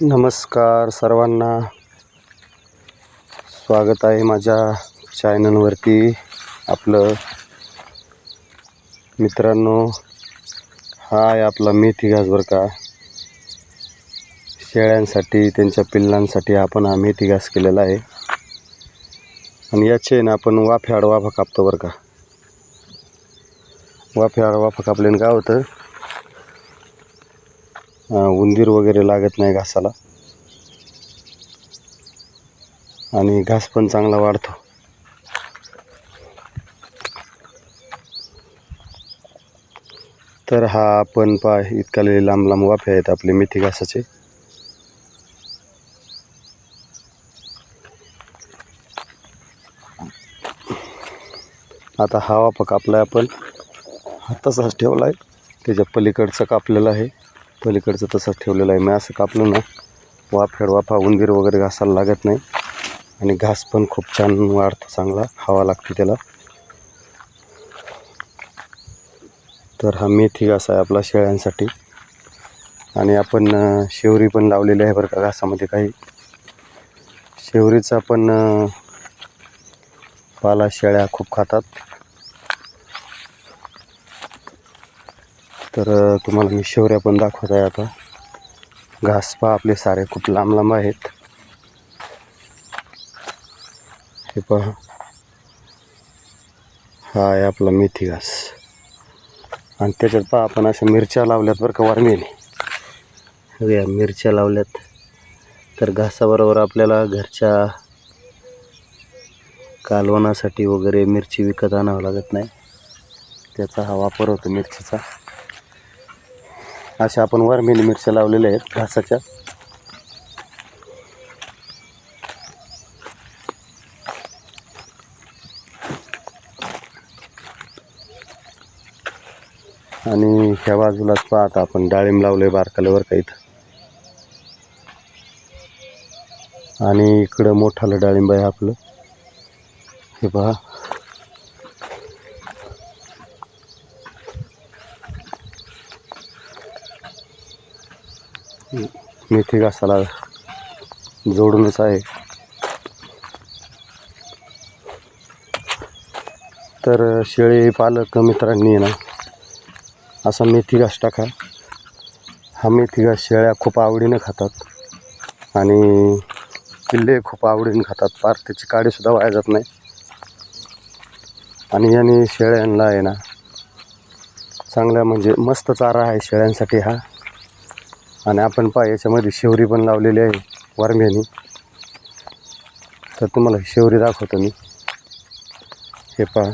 नमस्कार सर्वांना. स्वागत आहे माझ्या चॅनलवरती आपलं मित्रांनो. हा आहे आपला मेथी घास बरं का. शेळ्यांसाठी त्यांच्या पिल्लांसाठी आपण हा मेथी घास केलेला आहे. आणि याचे ना आपण वाफ्याड वाफा कापतो बरं का. वाफ्याड वाफा कापल्याने काय होतं? उंदीर वगैरे लागत नाही घासाला. आणि घास पण चांगला वाढतो. तर हा आपण पा इतका लई लांब लांब वाफे आहेत आपले मेथी घासाचे. आता हा वाफा आहे आपण. हा तसाच ठेवला आहे त्याच्या पलीकडचं कापलेलं आहे. पलीकडचं तसंच ठेवलेलं आहे. मी असं कापलं ना वाफेड वाफा उंदीर वगैरे घासायला लागत नाही. आणि घास पण खूप छान वाढतो चांगला हवा लागते त्याला. तर हा मेथी घास आहे आपला शेळ्यांसाठी. आणि आपण शेवरी पण लावलेली आहे बरं का घासामध्ये काही. शेवरीचा पण पाला शेळ्या खूप खातात. तर तुम्हाला मी शेवऱ्या पण दाखवत आहे आता. घास पहा आपले सारे खूप लांब लांब आहेत. हे पहा. हा आहे आपला मेथी घास. आणि त्याच्यात पहा आपण अशा मिरच्या लावल्यात बरं का वारमेने. या मिरच्या लावल्यात. तर घासाबरोबर आपल्याला घरच्या कालवणासाठी वगैरे मिरची विकत आणावं लागत नाही. त्याचा हा वापर होतो मिरचीचा. अशा आपण वरमेली मिरच्या लावलेल्या आहेत घासाच्या. आणि ह्या बाजूलाच पाहता आपण डाळिंब लावले बारकाल्यावर काही आणि इकडं मोठालं डाळिंब आहे आपलं. हे पहा. मेथी घासाला जोडूनच आहे. तर शेळी पालक मित्रांनी ना असा मेथी घास टाका. हा मेथी घास शेळ्या खूप आवडीनं खातात आणि किल्ले खूप आवडीनं खातात. फार त्याची काडीसुद्धा वाया जात नाही. आणि याने शेळ्यांना आहे ना चांगला म्हणजे मस्त चारा आहे शेळ्यांसाठी हा. आणि आपण पहा याच्यामध्ये शेवरी पण लावलेली आहे वारम्यानी तर तुम्हाला शेवरी दाखवतो मी. हे पहा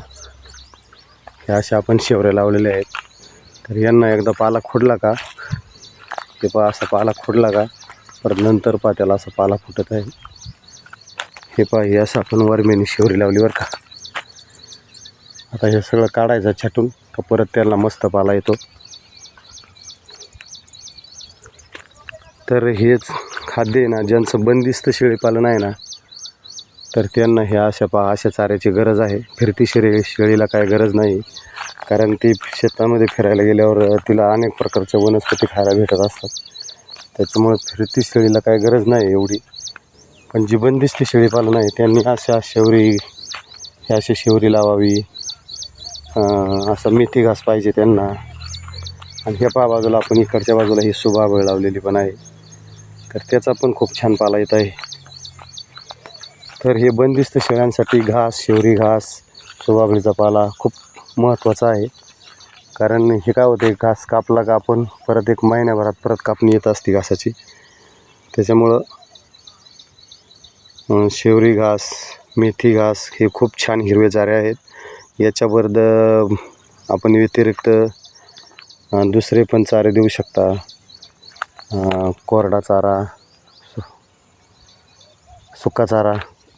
हे अशा आपण शेवऱ्या लावलेल्या आहेत. तर यांना एकदा पाला खोडला का? ते पहा असा पाला खोडला का? परत नंतर पहा त्याला असा पाला फुटत आहे. हे पहा हे असं आपण वरमेनी शेवरी लावली बरं का. आता हे सगळं काढायचं छाटून का परत त्याला मस्त पाला येतो. तर हेच खाद्य आहे ना ज्यांचं बंदिस्त शेळीपालन आहे ना तर त्यांना हे अशा पा अशा चाऱ्याची गरज आहे. फिरती शेळी शेळीला काय गरज नाही. कारण ती शेतामध्ये फिरायला गेल्यावर तिला अनेक प्रकारच्या वनस्पती खायला भेटत असतात. त्याच्यामुळे फिरती शेळीला काय गरज नाही एवढी. पण जी बंदिस्त शेळीपालन आहे त्यांनी अशा शेवरी हे अशी शेवरी लावावी. असं मेथी घास पाहिजे त्यांना. आणि ह्या पा बाजूला आपण इकडच्या बाजूला ही सुबाबळ लावलेली पण आहे. तर त्याचा पण खूप छान पाला येत आहे. तर हे बंदिस्त शेळ्यांसाठी घास शेवरी घास सोबागळीचा पाला खूप महत्त्वाचा आहे. कारण हे काय होते घास कापला का आपण परत एक महिन्याभरात परत कापणी येत असते घासाची. त्याच्यामुळं शेवरी घास मेथी घास हे खूप छान हिरवे चारे आहेत. याच्यावर द आपण व्यतिरिक्त दुसरे पण चारे देऊ शकता. कोरडा चारा सु- सुका चारा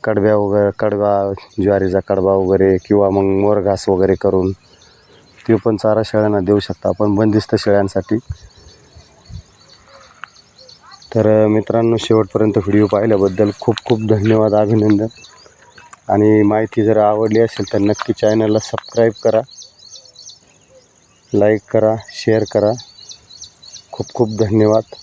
कडव्या वगैरे कडवा ज्वारीचा कडवा वगैरे किंवा मग मोरघास वगैरे करून ते पण चारा शेळ्यांना देऊ शकता आपण बंदिस्त शेळ्यांसाठी. तर मित्रांनो शेवटपर्यंत व्हिडिओ पाहिल्याबद्दल खूप खूप धन्यवाद अभिनंदन. आणि माहिती जर आवडली असेल तर नक्की चॅनलला सबस्क्राईब करा. लाईक करा शेअर करा. खूप खूप धन्यवाद.